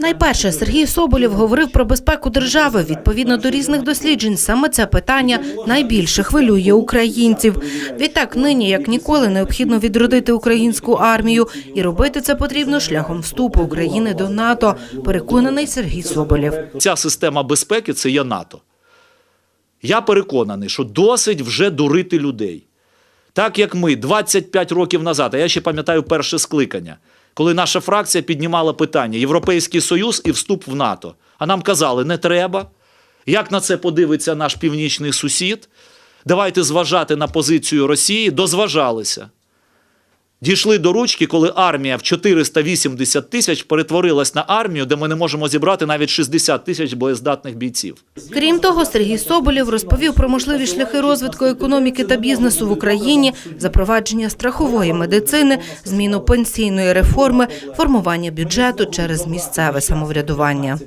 Найперше Сергій Соболєв говорив про безпеку держави. Відповідно до різних досліджень, саме це питання найбільше хвилює українців. Відтак, нині як ніколи необхідно відродити українську армію, і робити це потрібно шляхом вступу України до НАТО. Переконаний Сергій Соболєв. Ця система безпеки це є НАТО. Я переконаний, що досить вже дурити людей. Так як ми 25 років назад, а я ще пам'ятаю перше скликання, коли наша фракція піднімала питання Європейський Союз і вступ в НАТО. А нам казали, не треба. Як на це подивиться наш північний сусід? Давайте зважати на позицію Росії, дозважалися. Дійшли до ручки, коли армія в 480 тисяч перетворилась на армію, де ми не можемо зібрати навіть 60 тисяч боєздатних бійців. Крім того, Сергій Соболєв розповів про можливі шляхи розвитку економіки та бізнесу в Україні, запровадження страхової медицини, зміну пенсійної реформи, формування бюджету через місцеве самоврядування.